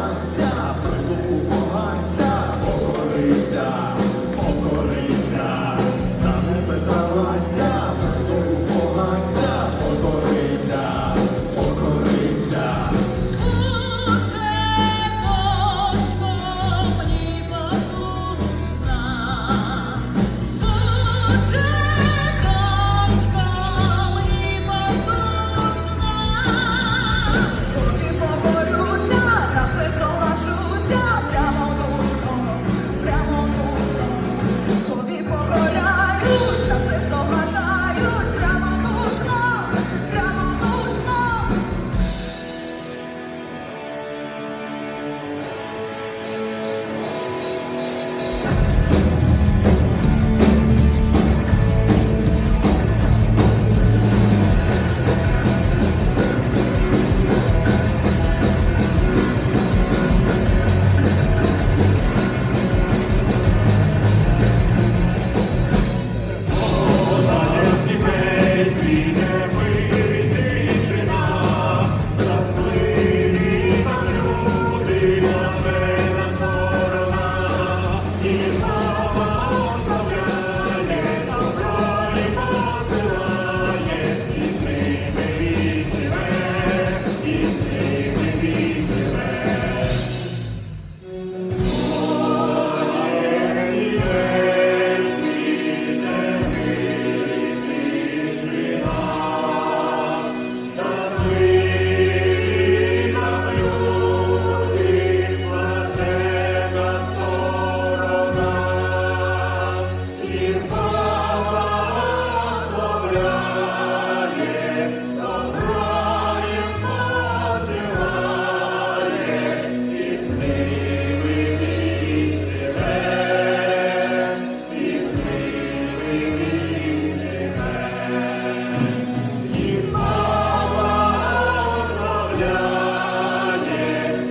поганця, прибув поганця, покорися.